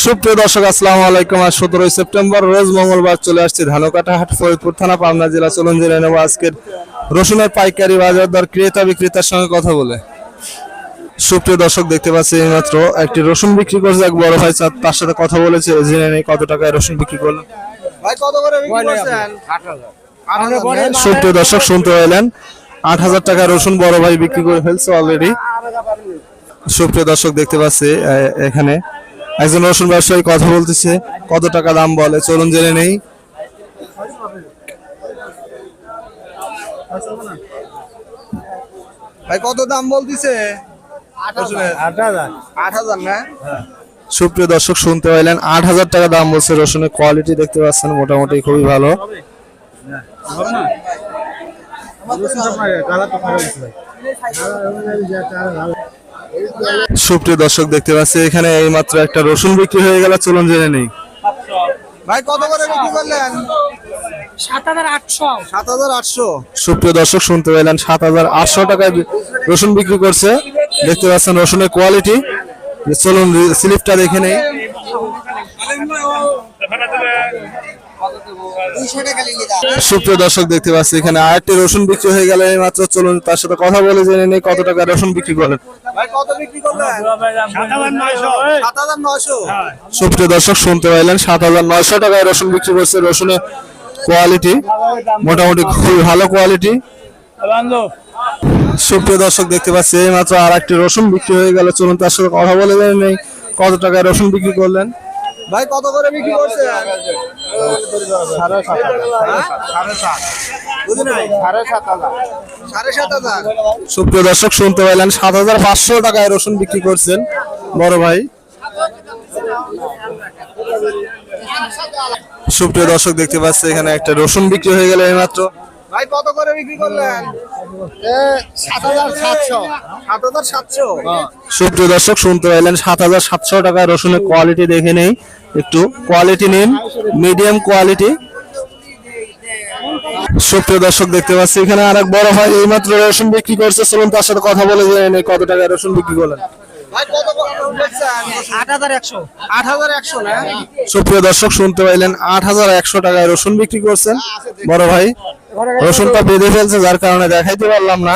সুপ্রিয় দর্শক আসসালামু আলাইকুম। আজ সতেরোই সেপ্টেম্বর রোজ মঙ্গলবার চলে আসছে ধানুকাটা হাট ফরিদপুর থানা পাবনা জেলা চলুন জেলায় নেব আজকের রসুনের পাইকারি বাজার দর ক্রেতা বিক্রেতার সঙ্গে কথা বলে। সুপ্রিয় দর্শক দেখতে পাচ্ছি এইমাত্র একটি রসুন বিক্রি করছে এক বড় ভাই তার- তার সাথে কথা বলেছে জেনে নেই কত টাকায় রসুন বিক্রি করল ভাই কত করে বিক্রি করছেন? সুপ্রিয় দর্শক শুনতে পেলেন আট হাজার টাকা রসুন বড় ভাই বিক্রি করে ফেলছে অলরেডি সুপ্রিয় দর্শক দেখতে পাচ্ছি এখানে একজন রসুন ব্যবসায়ী কথা বলতেছে কত টাকা দাম বলে চলুন জেনে নেই। ভাই কত দাম বলতিছে? না? সুপ্রিয় দর্শক শুনতে পাইলেন আট হাজার টাকা দাম বলছে রসুনের কোয়ালিটি দেখতে পাচ্ছেন মোটামুটি খুবই ভালো। সুপ্রিয় দর্শক দেখতে পাচ্ছি এখানে এইমাত্র একটা রসুন বিক্রি হয়ে গেল চলুন জেনে নেই। ভাই কত করে বিক্রি করলেন? সাত হাজার আটশো। সাত হাজার আটশো। সুপ্রিয় দর্শক শুনতে পেলেন সাত হাজার আটশো টাকায় রসুন বিক্রি করছে। দেখতে পাচ্ছেন রসুনের কোয়ালিটি চলুন স্লিপটা দেখে নেই। সুপ্রিয় দর্শক দেখতে পাচ্ছি এখানে আরেকটি রসুন বিক্রি হয়ে গেলে। মাত্র চলুন তার সাথে কথা বলে জেনে নেই কত টাকা রসুন বিক্রি করেন করলেন? সুপ্রিয় দর্শক শুনতে পাইলেন সাত হাজার নয়শো টাকায় রসুন বিক্রি করছে। রসুনের কোয়ালিটি মোটামুটি খুবই ভালো কোয়ালিটি সুপ্রিয় দর্শক দেখতে পাচ্ছি এই মাত্র আর একটি রসুন বিক্রি হয়ে গেল। চলুন তার সাথে কথা বলে জেনে নেই কত টাকায় রসুন বিক্রি করলেন। ভাই কত করে বিক্রি করছেন? নাই? সাড়ে সাত সাড়ে সাত সুপ্রিয় দর্শক শুনতে পাইলেন সাত হাজার পাঁচশো টাকায় রসুন বিক্রি করছেন বড় ভাই। সুপ্রিয় দর্শক দেখতে পাচ্ছি এখানে একটা রসুন বিক্রি হয়ে গেল এইমাত্র। ভাই কত করে বিক্রি করলেন? সাত হাজার সাতশো। সাত হাজার সাতশো? সুপ্রিয় দর্শক শুনতে পাইলেন সাত হাজার সাতশো টাকায় রসুনের কোয়ালিটি দেখে নেই। একটু কোয়ালিটি নিন মিডিয়াম কোয়ালিটি সুপ্রিয় দর্শক দেখতে পাচ্ছি এখানে আরেক বড় ভাই এইমাত্র রসুন বিক্রি করছে। চলুন তার সাথে কথা বলে জেনে কত টাকায় রসুন বিক্রি করলেন। সুপ্রিয় দর্শক শুনতে পাইলেন আট হাজার একশো টাকায় রসুন বিক্রি করছেন। বড় ভাই রসুনটা বেঁধে ফেলছে যার কারণে দেখাইতে পারলাম না।